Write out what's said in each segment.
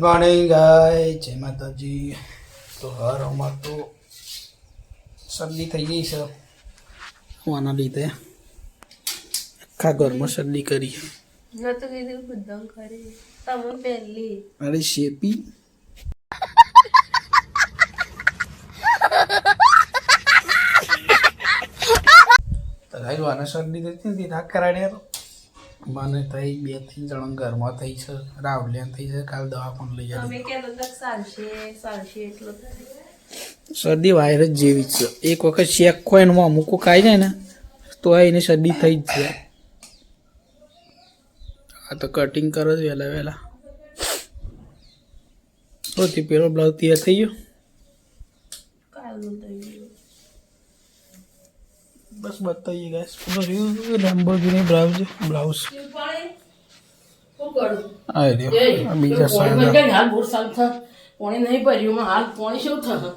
Morning ગાય જય માતાજી. તો હાર અમાર તો શરદી થઈ ગઈ છે. આના લીધે આખા ઘરમાં શરદી કરી. અરે શેપી. તો ગાય આને શરદી થતી હતી ના કરાડે તો. મને થઈ બે ત્રણ જણા ઘરમાં થઈ છે. રાવલિયા થઈ છે. કાલ દવા પણ લઈ જાય શરદી વાયરસ જેવી જ છે. એક વખત શેક ખોય ને અમુક ખાઈ જાય ને તો એને શરદી થઈ જ જાય. આ તો કટિંગ કરો જ વહેલા વહેલા. ઓથી પેલો બ્લાઉઝ તૈયાર થઈ ગયો? કાલનું થઈ ગયું. બસ બતાવીએ ગાઈસ પેલો રહ્યું લેમ્બોર્ગિની બ્લાઉઝ બ્લાઉઝ આ બીજા હાલ બોર સારું થા. પાણી નહીં ભર્યું માં હાલ પાણી શું થા?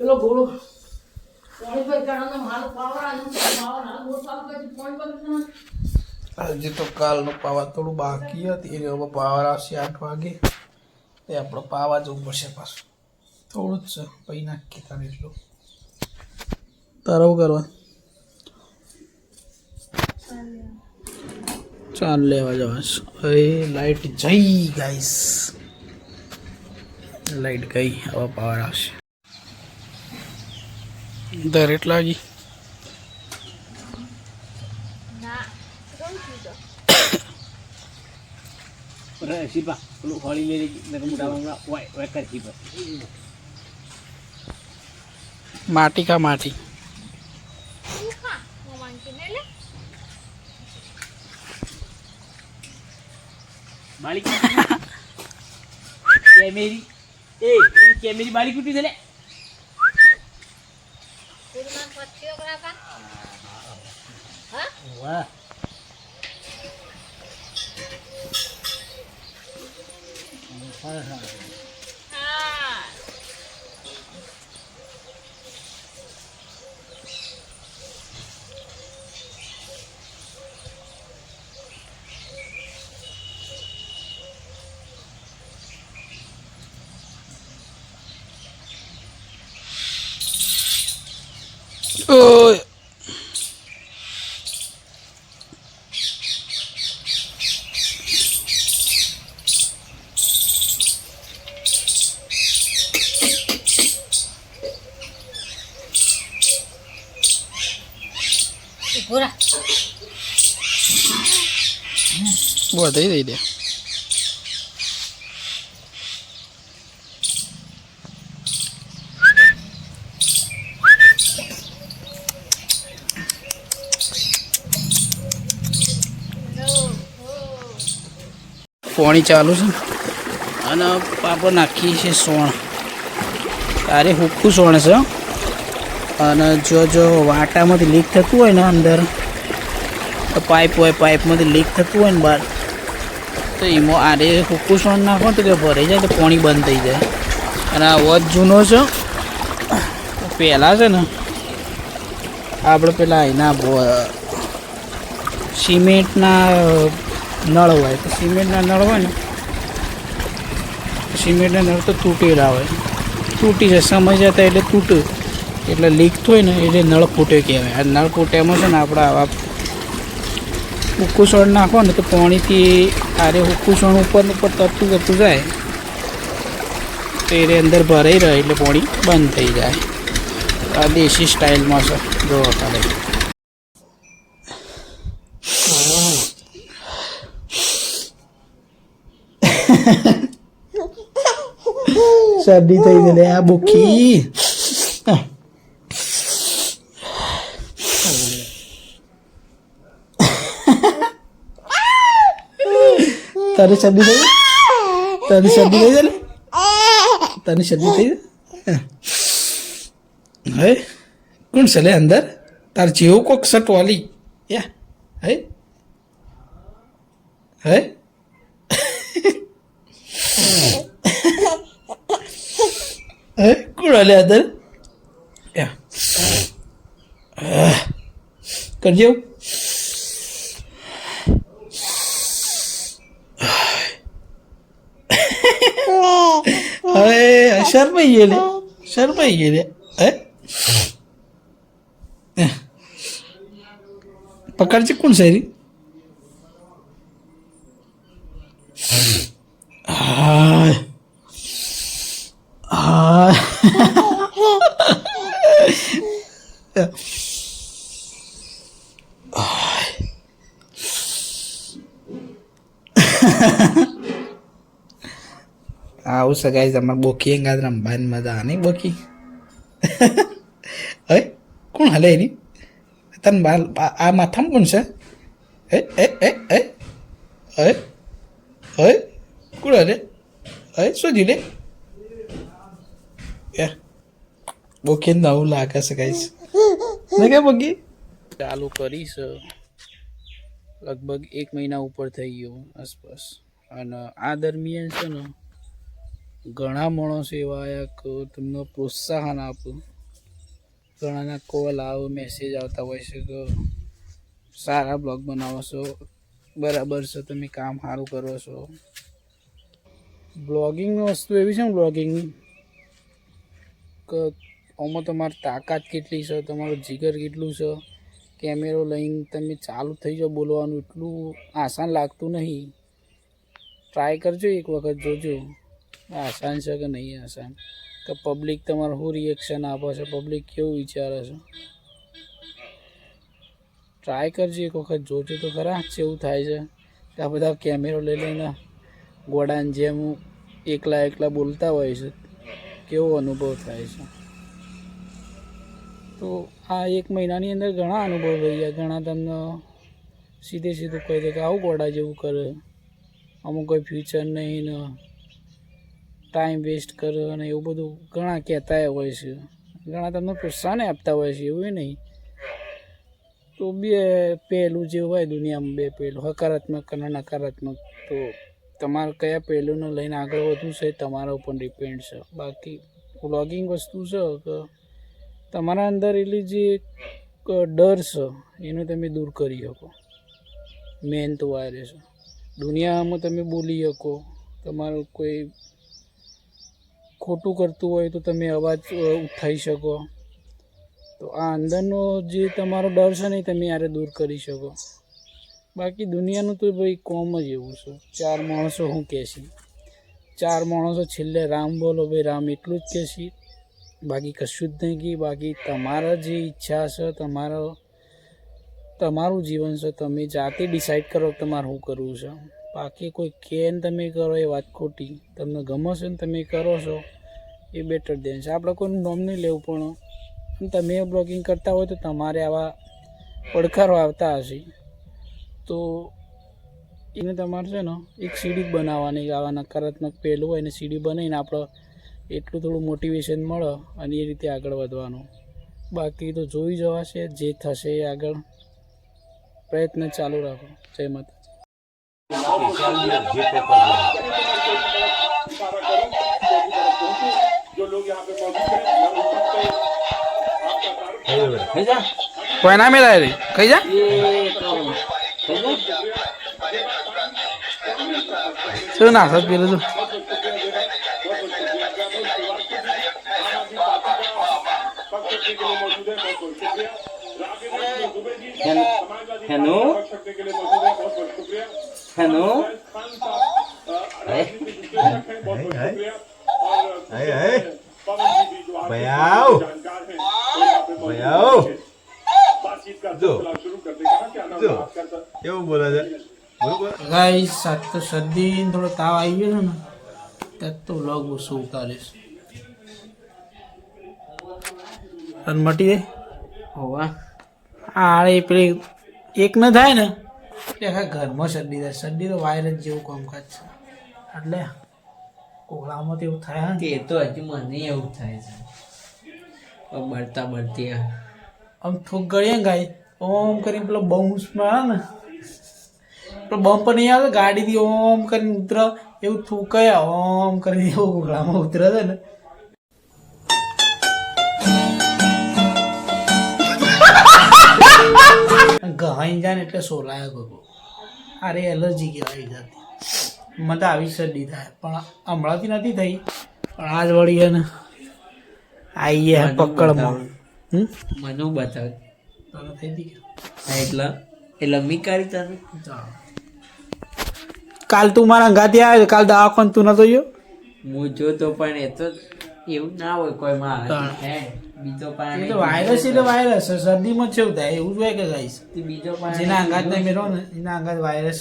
પેલો ગોળો. પાણી પાવર પાવર હાલ બોર પાણી હજી તો કાલનો પાવા થોડું બાકી હતી એટલે હવે પાવર આવશે આઠ વાગે. તે આપણો પાવા જવું પડશે પાછું. થોડું જ છે પછી નાખી તારે એટલું. તારે શું કરવા ચાલ લેવા જવાશ હવે લાઈટ જઈ ગાઈસ લાઈટ ગઈ હવે પાવર આવશે. દર એટલા લઈ મોટા શીપા માટી. કા માટી બાળી કેમેરી. એ કેમેરી બાળી કુટી દે લે વાહ. ơi Buat tadi dia. પોણી ચાલુ છે અને પાપડ નાખીએ છીએ સોણ. તારે હુક્કું સોણ છે અને જો જો વાટામાંથી લીક થતું હોય ને અંદર, તો પાઇપ હોય, પાઇપમાંથી લીક થતું હોય ને બહાર, તો એમાં આરે હુક્કું સોણ નાખો તો કે ભરાઈ જાય તો પાણી બંધ થઈ જાય. અને આ વધ જૂનો છે પહેલાં છે ને, આપણે પેલા એના સિમેન્ટના નળ હોય તો સિમેન્ટના નળ હોય ને, સિમેન્ટના નળ તો તૂટેલા હોય. તૂટી જાય, સમય જતા એટલે તૂટે. એટલે લીક હોય ને, એટલે નળ ફૂટે કહેવાય. આ નળ ફૂટેમાં છે ને, આપણે આવા ઉકુસણ નાખો ને, તો પાણીથી આરે ઉકુસણ ઉપર ઉપર તરતું કરતું જાય. તો એને અંદર ભરાઈ રહે, એટલે પાણી બંધ થઈ જાય. આ દેશી સ્ટાઇલમાં છે. જોવા ખાલી. શરદી થઈ ગઈ લે આ બુખી તારે શરદી થઈ ગઈ? તારી શરદી થઈ ગઈ તારી શરદી થઈ ગઈ? હે કોણ છે લે અંદર તાર જેવું કોક સટ વાલી યા હે હે હે હાલે અંદર. કરજો. શરમાઈ ગયો લે શરમાઈ ગયો લે હે પકડજે કોણ શેરી? હાય હાય આવું સગાઈ તમારે બોકી અંગાત રમવાની મજા નહીં બોકી હે કોણ હાલે એની તને બાલ આ આ માથામાં કોણ છે હે હે હે હે હે હે કોણ હાલે હે શું જીલે યાર બોકી નવું લાગે છે ગાઈસ ને કે બોકી ચાલુ કરીશ લગભગ એક મહિના ઉપર થઈ ગયો, આસપાસ. અને આ દરમિયાન છે ને, ઘણા માણસો એવા આવ્યા કે તમને પ્રોત્સાહન આપું. ઘણાના કોલ આવે મેસેજ આવતા હોય છે કે સારા બ્લોગ બનાવો છો. બરાબર છે, તમે કામ સારું કરો છો. બ્લોગિંગની વસ્તુ એવી છે ને બ્લોગિંગની આમાં તમારી તાકાત કેટલી છે? તમારું જીગર કેટલું છે? કેમેરો લઈને તમે ચાલુ થઈ જાઓ બોલવાનું. એટલું આસાન લાગતું નહીં. ટ્રાય કરજો એક વખત, જોજો. આસાન છે કે નહીં આસાન? કે પબ્લિક તમારું શું રિએક્શન આપે છે? પબ્લિક કેવું વિચારે છે? ટ્રાય કરજો એક વખત, જોજો તો ખરા કેવું થાય છે. આ બધા કેમેરો લઈ લઈને ગોડાની જેમ એકલા એકલા બોલતા હોય છે. કેવો અનુભવ થાય છે? તો આ એક મહિનાની અંદર ઘણા અનુભવ ગયા. ઘણા તમને સીધે સીધું કહી દે કે આવું ગોડા જેવું કરે. અમુક કોઈ ફ્યુચર નહીં ને ટાઈમ વેસ્ટ કરે અને એવું બધું ઘણા કહેતા હોય છે. ઘણા તમને પ્રોત્સાહન આપતા હોય છે, એવું નહીં. તો બે પહેલું જે હોય દુનિયામાં બે પહેલું, હકારાત્મક અને નકારાત્મક. તો તમારે કયા પહેલુંને લઈને આગળ વધવું છે તમારા ઉપર ડિપેન્ડ છે. બાકી વ્લોગિંગ વસ્તુ છે કે તમારા અંદર એટલી જે ડર છે, એને તમે દૂર કરી શકો. મેન તો આ રહે છે. દુનિયામાં તમે બોલી શકો. તમારું કોઈ ખોટું કરતું હોય તો તમે અવાજ ઉઠાઈ શકો. તો આ અંદરનો જે તમારો ડર છે ને તમે યારે દૂર કરી શકો. બાકી દુનિયાનું તો ભાઈ કોમ જ એવું છે. ચાર માણસો હું કહેશે ચાર માણસો છેલ્લે રામ બોલો ભાઈ, રામ એટલું જ કહેશે બાકી કશું જ નહીં કે, બાકી તમારા જે ઈચ્છા છે, તમારો, તમારું જીવન છે, તમે જાતે ડિસાઈડ કરો કે તમારે શું કરવું છે. બાકી કોઈ કે તમે કરો એ વાત ખોટી. તમને ગમે છે ને તમે કરો છો, એ બેટર દેન છે. આપણે કોઈનું નોમ નહીં લેવું પણ તમે બ્લોગિંગ કરતા હોય તો તમારે આવા પડકારો આવતા હશે. તો એને તમારે છે ને એક સીડી જ બનાવવાની આવા નકારાત્મક પહેલું હોય ને સીડી બનાવીને આપણે એટલું થોડું મોટિવેશન મળે અને એ રીતે આગળ વધવાનું બાકી તો જોઈ જવાશે જે થશે એ આગળ પ્રયત્ન ચાલુ રાખો જય માતા કોઈ ના મેળાય રે કઈ જા 这哪才憋得住？हेनो हेनो भैया भैया કેવું બોલે છે. બરોબર? સાત તો શરદી થોડો તાવ આવી ગયો છે ને ત્યાં તો લોગ ઓછું ઉતારીશ. અને મટી હોવા. પેલી એક ન થાય ને એટલે આખા ઘરમાં શરદી થાય. શરદી તો વાયરસ જેવું કામકાજ છે. એટલે કોગળામાં તો એવું થાય ને. તે તો હજી મને એવું થાય છે. બળતા બળતી આમ ઠોક ગળીએ ગાય. ઓમ કરીને પેલો બાઉન્સ મારે ને પેલો બમ્પ નહીં આવે ગાડીથી ઓમ કરીને ઉતરે એવું થૂકાય ઓમ કરીને એવું ઘોઘળામાં ઉતરે છે ને. ગહાઈ જાય ને એટલે સોલાય ગગો અરે એલર્જી કહેવાય જાતી મને તો આવી શરદી થાય પણ હમણાંથી નથી થઈ પણ આજ વળી ને આવીએ પકડમાં. મને બતાવ? તને થઈ ગઈ હા એટલે એટલે મી કરી તને કાલ તું મારા ગાતે આવે કાલ દવાખાન તું નતો ગયો? હું જોતો પણ એ તો એવું ના હોય કોઈ માં. હે બીજો પાણી તો વાયરસ એટલે વાયરસ છે શરદીમાં કેવું થાય એવું જ હોય કે ગાઈસ બીજો પાણી જેના અંગાત ને મેળવો ને એના અંગાત વાયરસ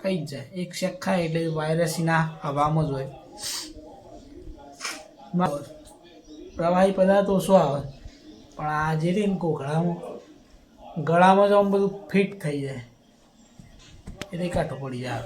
થઈ જ જાય. એક શેક ખાય એટલે વાયરસ એના હવામાં જ હોય. પ્રવાહી પદાર્થ ઓછો આવે. પણ આ જે રહી ને ગળામાં ગળામાં જ આમ બધું ફિટ થઈ જાય. એટલે કાંઠો પડી જાય.